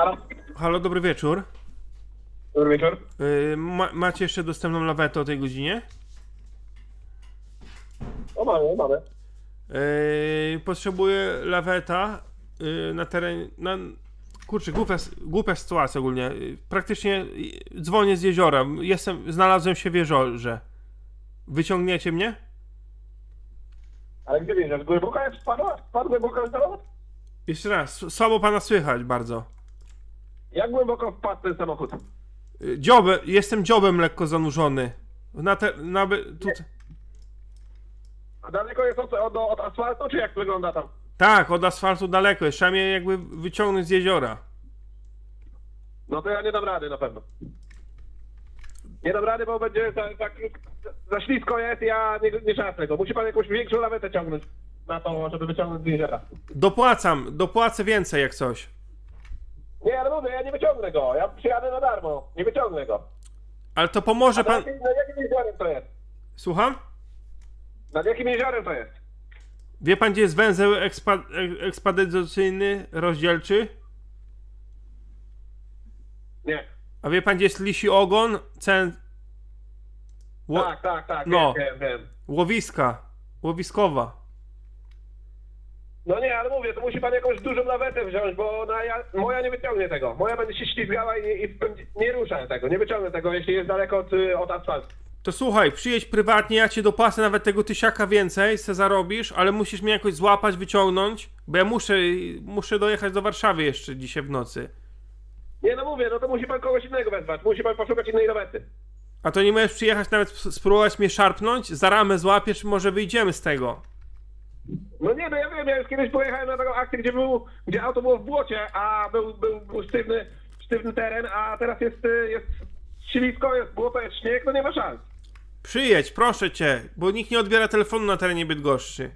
Halo, Halo, dobry wieczór. dobry wieczór. Yy, ma, macie jeszcze dostępną lawetę o tej godzinie? O, mamy, mamy. Yy, potrzebuję laweta yy, na terenie. Na, kurczę, głupia, głupia sytuacja ogólnie. Yy, praktycznie yy, dzwonię z jeziora. Jestem, znalazłem się w jeziorze. Wyciągniecie mnie? Ale gdzie bierzesz? Głęboko jest spadła? Spadł głęboko jest? Jeszcze raz, s- słabo pana słychać bardzo. Jak głęboko wpadł ten samochód? Dziobę, jestem dziobem lekko zanurzony. Na te, na, by- tutaj. A daleko jest od, od, od asfaltu, czy jak wygląda tam? Tak, od asfaltu daleko jest. Trzeba mnie jakby wyciągnąć z jeziora. No to ja nie dam rady na pewno. Nie dam rady, bo będzie za, za, za ślisko jest, ja nie, nie tego. Musi pan jakąś większą lawetę ciągnąć na to, żeby wyciągnąć z jeziora. Dopłacam, dopłacę więcej jak coś. Nie, ale mówię, ja nie wyciągnę go. Ja przyjadę na darmo. Nie wyciągnę go. Ale to pomoże A pan. nad, jakim- jeziorem to jest? Słucham? Nad jakim jeziorem to jest? Wie pan, gdzie jest węzeł ekspa... e- ekspedycyjny, rozdzielczy? Nie. A wie pan, gdzie jest lisi ogon? Cen... Ło... Tak, tak, tak. No. Wiem, wiem, wiem. Łowiska. Łowiskowa. Nie, mówię, to musi pan jakąś dużą lawetę wziąć, bo ona, ja, moja nie wyciągnie tego. Moja będzie się ślizgała i, i, będzie- nie rusza tego, nie wyciągnę tego, jeśli jest daleko od, y, od asfaltu. To słuchaj, przyjedź prywatnie, ja cię dopłacę nawet tego tysiaka więcej, se zarobisz, ale musisz mnie jakoś złapać, wyciągnąć, bo ja muszę, muszę dojechać do Warszawy jeszcze dzisiaj w nocy. Nie, no mówię, no to musi pan kogoś innego wezwać, musi pan poszukać innej lawety. A to nie możesz przyjechać nawet sp- spróbować mnie szarpnąć? Za ramę złapiesz, może wyjdziemy z tego. No nie, no ja wiem, ja już kiedyś pojechałem na taką akcję, gdzie, był, gdzie auto było w błocie, a był, był, był sztywny, sztywny teren, a teraz jest, y, jest ślisko, jest błoto, jest śnieg, no nie ma szans. Przyjedź, proszę cię, bo nikt nie odbiera telefonu na terenie Bydgoszczy.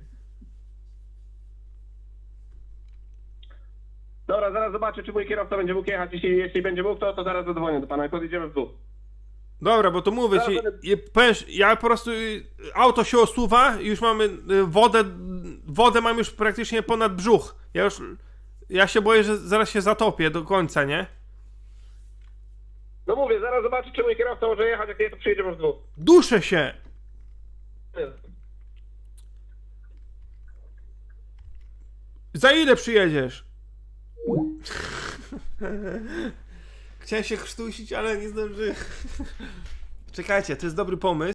Dobra, zaraz zobaczę, czy mój kierowca będzie mógł jechać, jeśli, jeśli będzie mógł, to, to zaraz zadzwonię do pana i podjedziemy w dół. Dobra, bo to mówię ci, będę- powiesz, ja po prostu, y, auto się osuwa, już mamy y, wodę, wodę mam już praktycznie ponad brzuch. Ja już, ja się boję, że zaraz się zatopię do końca, nie? No mówię, zaraz zobaczę, czy mój kierowca może jechać, jak nie, to przyjedziemy w dół. Duszę się! Za ile przyjedziesz? Chciałem się chrztusić, ale nie zdążyłem. Czekajcie, to jest dobry pomysł.